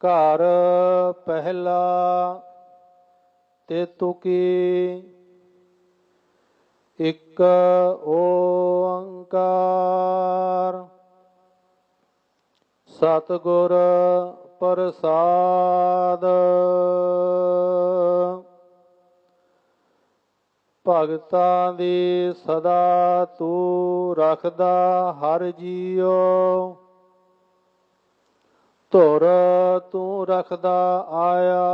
ਘਰ ਪਹਿਲਾ, ਤੇ ਤੁਕੀ ਇੱਕ ਓੰਕਾਰ। ਸਤਿਗੁਰ ਪ੍ਰਸਾਦ। ਭਗਤਾਂ ਦੀ ਸਦਾ ਤੂੰ ਰੱਖਦਾ ਹਰ ਜੀਓ। ਧੁਰ ਤੂੰ ਰੱਖਦਾ ਆਇਆ।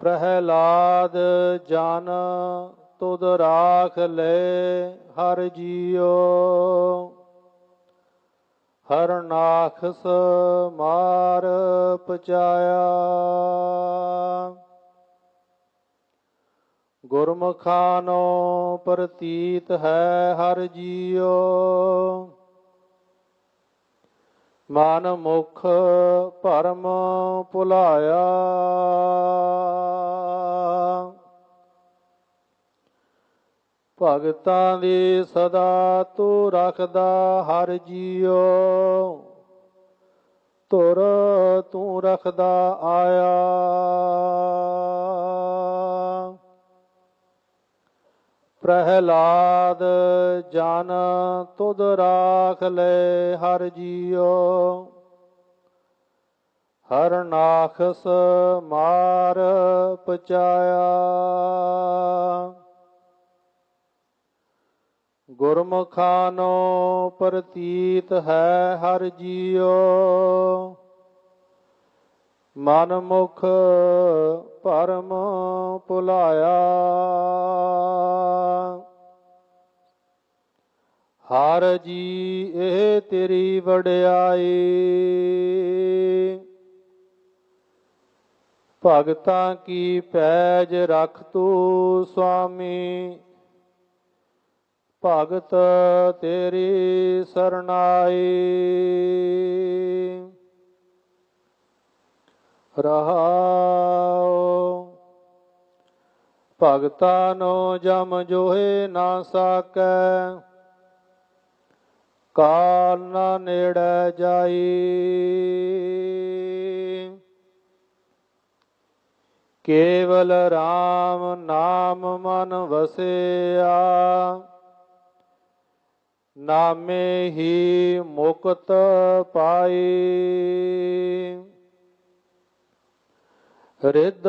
ਪ੍ਰਹਿਲਾਦ ਜਨ ਤੁਧ ਰਾਖ ਲੈ ਹਰ ਜੀਓ ਹਰ ਨਾਖਸ ਮਾਰ ਪਚਾਇਆ। ਗੁਰਮੁਖਾਨੋ ਪ੍ਰਤੀਤ ਹੈ ਹਰ ਜੀਓ ਮਨ ਮੁਖ ਭਰਮ ਭੁਲਾਇਆ। ਭਗਤਾਂ ਦੀ ਸਦਾ ਤੂੰ ਰੱਖਦਾ ਹਰ ਜੀਉ। ਤੁਰ ਤੂੰ ਰੱਖਦਾ ਆਇਆ। ਪ੍ਰਹਿਲਾਦ, ਜਨ ਤੁਧ ਰਾਖ ਲੈ ਹਰ ਜੀਓ ਹਰ ਨਾਖਸ ਮਾਰ ਪਚਾਇਆ। ਗੁਰਮੁਖਾਨੋ ਪ੍ਰਤੀਤ ਹੈ ਹਰ ਜੀਓ ਮਨ ਮੁਖ ਪਰਮ ਭੁਲਾਇਆ। ਹਰ ਜੀ ਇਹ ਤੇਰੀ ਵਡਿਆਈ। ਭਗਤਾਂ ਕੀ ਪੈਜ ਰਖ ਤੂੰ ਸੁਆਮੀ? ਭਗਤ ਤੇਰੀ ਸਰਨਾਈ ਰਹਾਉ ਭਗਤਾ ਨੋ ਜਮ ਜੋਹੇ ਨਾ ਸਾਕੈ, ਕਾਲ ਨਾ ਨੇੜੇ ਜਾਈ। ਕੇਵਲ RAM ਨਾਮ ਮਨ ਵਸਿਆ, ਨਾਮੇ ਹੀ ਮੁਕਤ ਪਾਈ। ਰਿੱਧ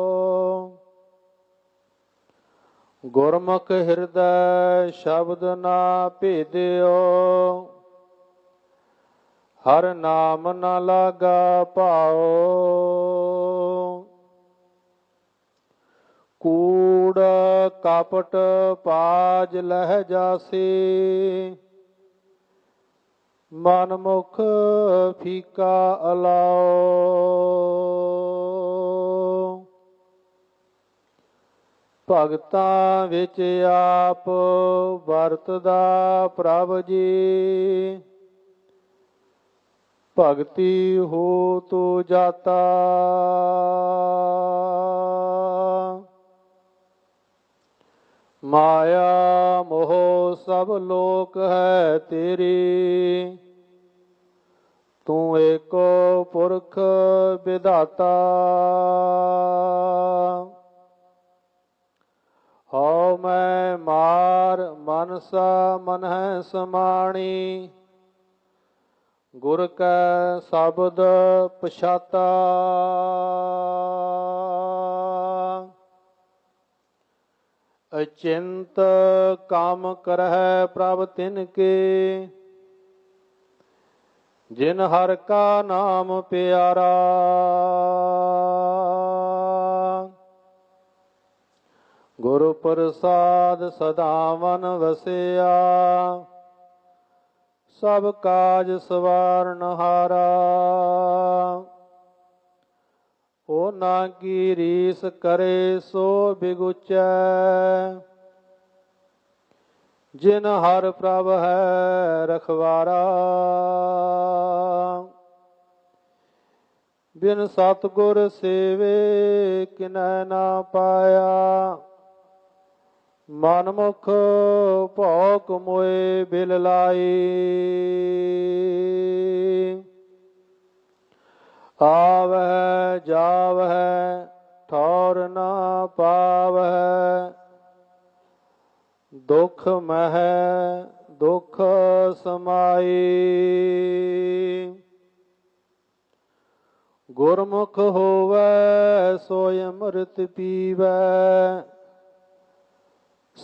ਗੁਰਮੁਖ ਹਿਰਦੈ ਸ਼ਬਦ ਨਾ ਭੇਦਿਓ। ਹਰ ਨਾਮ ਨਾ ਲਾਗਾ ਭਾਓ ਕੂੜ ਕਪਟ ਪਾਜ ਲਹਿ ਜਾਸੀ। ਮਨ ਮੁਖ ਫੀਕਾ ਅਲਾਓ ਭਗਤਾਂ ਵਿੱਚ ਆਪ ਵਰਤਦਾ ਪ੍ਰਭ ਜੀ। ਭਗਤੀ ਹੋ ਤੋ ਜਾਤਾ। ਮਾਇਆ ਮੋਹ ਸਭ ਲੋਕ ਹੈ ਤੇਰੀ। ਤੂੰ ਏਕੋ ਪੁਰਖ ਵਿਧਾਤਾ। ਹਉ ਮੈਂ ਮਾਰ ਮਨਸਾ ਮਨ ਹੈ ਸਮਾਣੀ। ਗੁਰ ਕੈ ਸ਼ਬਦ ਪਛਾਤਾ। ਅਚਿੰਤ ਕਾਮ ਕਰਹਿ ਪ੍ਰਭ ਤਿਨ ਕੇ। ਜਿਨ ਹਰ ਕਾ ਨਾਮ ਪਿਆਰਾ। ਗੁਰੂ ਪ੍ਰਸਾਦ ਸਦਾ ਮਨ ਵਸਿਆ। ਸਭ ਕਾਜ ਸਵਾਰਨ ਹਾਰਾ। ਉਹ ਨਾ ਕੀ ਰੀਸ ਕਰੇ ਸੋ ਬਿਗੁਚੈ। ਜਿਨ ਹਰ ਪ੍ਰਭ ਹੈ ਰਖਵਾਰਾ। ਬਿਨ ਸਤਗੁਰ ਸੇਵੇ ਕਿਨੈ ਨਾ ਪਾਇਆ। ਮਨਮੁਖ ਭੋਕ ਮੋਏ ਬਿਲ ਲਾਈ ਆਵਹਿ, ਜਾਵਹਿ, ਠੌਰ ਨਾ ਪਾਵਹਿ। ਦੁਖ ਮਹਿ, ਦੁਖ ਸਮਾਈ ਗੁਰਮੁਖ ਹੋਵੈ, ਸੋਇ ਅੰਮ੍ਰਿਤ ਪੀਵੈ।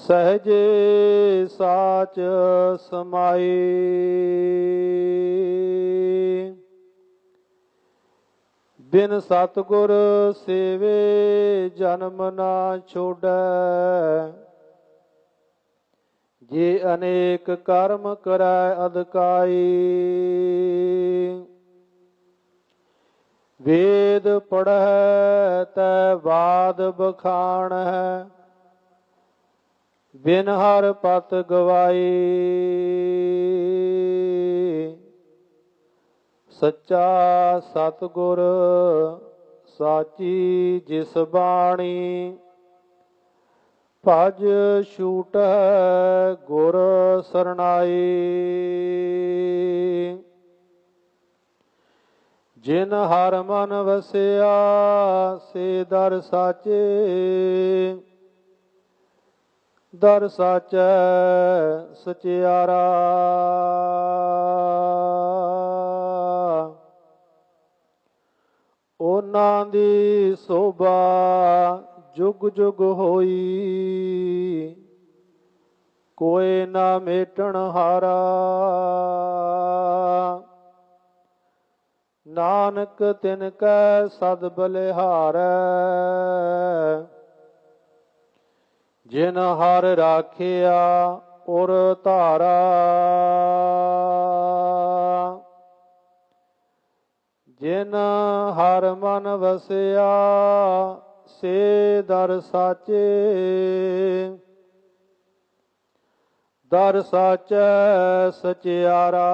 ਸਹਜੇ ਸਾਚ ਸਮਾਈ। ਬਿਨ ਸਤਗੁਰ ਸੇਵੇ ਜਨਮ ਨਾ ਛੋੜੈ। ਜੇ ਅਨੇਕ ਕਰਮ ਕਰੈ ਅਦਕਾਈ ਵੇਦ ਪੜਹਿ ਤੈ ਬਾਦ ਬਖਾਣ। ਹੈ ਬਿਨ ਹਰ ਪਤ ਗਵਾਈ। ਸੱਚਾ ਸਤਗੁਰ ਸਾਚੀ ਜਿਸ ਬਾਣੀ, ਭਜ ਛੂਟ ਗੁਰ ਸਰਣਾਈ। ਜਿਨ ਹਰ ਮਨ ਵਸਿਆ, ਸੇ ਦਰ ਸਾਚੇ। ਦਰ ਸਾਚੈ ਸਚਿਆਰਾ। ਉਹਨਾਂ ਦੀ ਸੋਭਾ ਜੁਗ ਜੁਗ ਹੋਈ। ਕੋਏ ਨਾ ਮੇਟਣ ਹਾਰਾ। ਨਾਨਕ ਤਿਨ ਕੈ ਸਦ ਬਲਿਹਾਰੈ। ਜਿਨ ਹਰ ਰਾਖਿਆ ਉਰ ਧਾਰਾ। ਜਿਨ ਹਰ ਮਨ ਵਸਿਆ ਸੇ ਦਰ ਸਾਚੇ। ਦਰ ਸਾਚੈ ਸਚਿਆਰਾ।